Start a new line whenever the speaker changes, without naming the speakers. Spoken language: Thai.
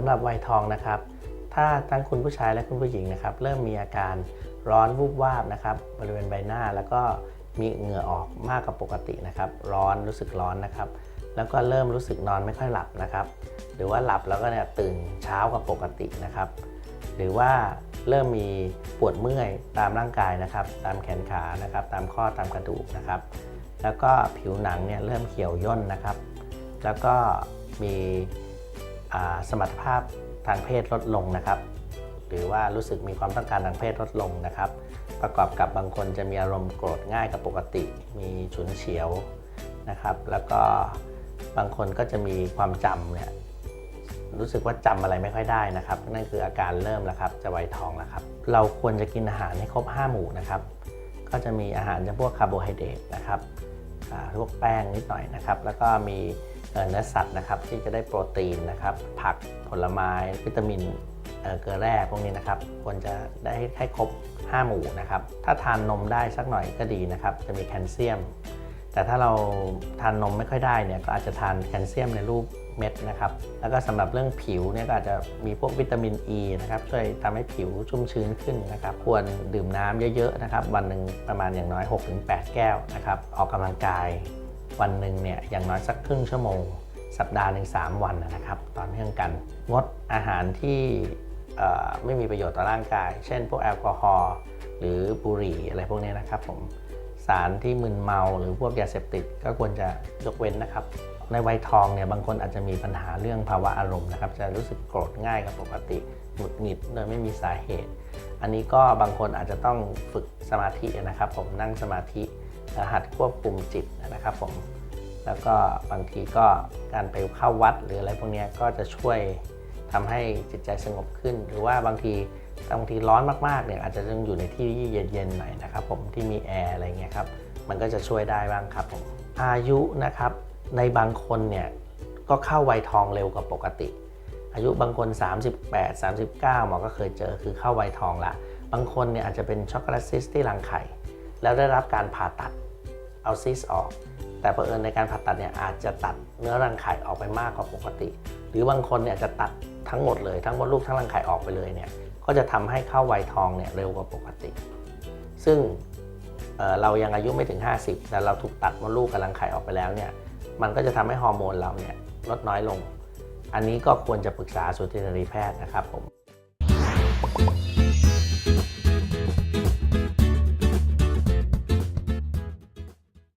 ำหรับวัยทองนะครับ ถ้าทั้งคุณผู้ชายและคุณผู้หญิงนะครับ เริ่มมีอาการร้อนวูบวาบนะครับ บริเวณใบหน้าแล้วก็มีเหงื่อออกมากกว่าปกตินะครับ ร้อนรู้สึกร้อนนะครับ แล้วก็เริ่มรู้สึกนอนไม่ค่อยหลับนะครับ หรือว่าหลับแล้วก็เนี่ยตื่นเช้ากว่าปกตินะครับ หรือว่าเริ่มมีปวดเมื่อยตามร่างกายนะครับ ตามแขนขานะครับ ตามข้อตามกระดูกนะครับ แล้วก็ผิวหนังเนี่ยเริ่มเขียวย่นนะครับ แล้วก็มี สมรรถภาพทางเพศลดลงนะครับ หรือว่ารู้สึกมีความต้องการทางเพศลดลงนะครับ ประกอบกับบางคนจะมีอารมณ์โกรธง่ายกว่าปกติ มีฉุนเฉียวนะครับ แล้วก็บางคนก็จะมีความจำเนี่ยรู้สึกว่าจำอะไรไม่ค่อยได้นะครับ นั่นคืออาการเริ่มแล้วครับ จะไวทองแล้วครับ เราควรจะกินอาหารให้ครบ 5 หมู่นะครับ ก็จะมีอาหารจำพวกคาร์โบไฮเดรตนะครับ พวกแป้งนิดหน่อยนะครับ แล้วก็มีเนื้อสัตว์นะครับที่จะได้โปรตีนนะครับ ผักผลไม้วิตามินเอ่อเกลือแร่พวกนี้นะครับควรจะได้ให้ครบ 5 หมู่นะครับ ถ้าทานนมได้สักหน่อยก็ดีนะครับ จะมีแคลเซียม แต่ถ้าเราทานนมไม่ค่อยได้เนี่ยก็อาจจะทานแคลเซียมในรูปเม็ดนะครับ แล้วก็สำหรับเรื่องผิวเนี่ยก็อาจจะมีพวกวิตามินอ e ีนะครับช่วยทำให้ผิวชุ่มชื้นขึ้นนะครับ ควรดื่มน้ำเยอะๆนะครับ วันหนึ่งประมาณอย่างน้อย 6-8 แก้วนะครับ ออกกำลังกาย วันหนึ่งเนี่ยอย่างน้อยสักครึ่งชั่วโมง สัปดาห์หนึ่ง3วันนะครับต่อเนื่องกัน งดอาหารที่ไม่มีประโยชน์ต่อร่างกาย เช่น พวกแอลกอฮอล์หรือบุหรี่อะไรพวกนี้นะครับผม สารที่มึนเมาหรือพวกยาเสพติดก็ควรจะยกเว้นนะครับ ในวัยทองเนี่ยบางคนอาจจะมีปัญหาเรื่องภาวะอารมณ์นะครับ จะรู้สึกโกรธง่ายกว่าปกติหงุดหงิดโดยไม่มีสาเหตุ อันนี้ก็บางคนอาจจะต้องฝึกสมาธินะครับ ผมนั่งสมาธิหัดควบคุมจิตนะครับผมแล้วก็บางทีก็การไปเข้าวัดหรืออะไรพวกนี้ก็จะช่วยทำให้จิตใจสงบขึ้น หรือว่าบางที บางทีร้อนมากๆเนี่ยอาจจะต้องอยู่ในที่เย็นๆหน่อยนะครับผมที่มีแอร์อะไรเงี้ยครับมันก็จะช่วยได้บ้างครับผมอายุนะครับในบางคนเนี่ยก็เข้าวัยทองเร็วกว่าปกติ อายุบางคน 38 39 หมอก็เคยเจอคือเข้าวัยทองละ บางคนเนี่ยอาจจะเป็นช็อกโกแลตซิสที่รังไข่ แล้วได้รับการผ่าตัดเอาซิสออก แต่เผอิญในการผ่าตัดเนี่ยอาจจะตัดเนื้อรังไข่ออกไปมากกว่าปกติ หรือบางคนเนี่ยจะตัดทั้งหมดเลยทั้งมดลูกทั้งรังไข่ออกไปเลยเนี่ยก็จะทำให้เข้าวัยทองเนี่ยเร็วกว่าปกติ ซึ่งเเรายังอายุไม่ถึง 50 แต่เราถูกตัดมดลูกกับรังไข่ออกไปแล้วเนี่ยมันก็จะทำให้ฮอร์โมนเราเนี่ยลดน้อยลง อันนี้ก็ควรจะปรึกษาสูตินรีแพทย์นะครับผม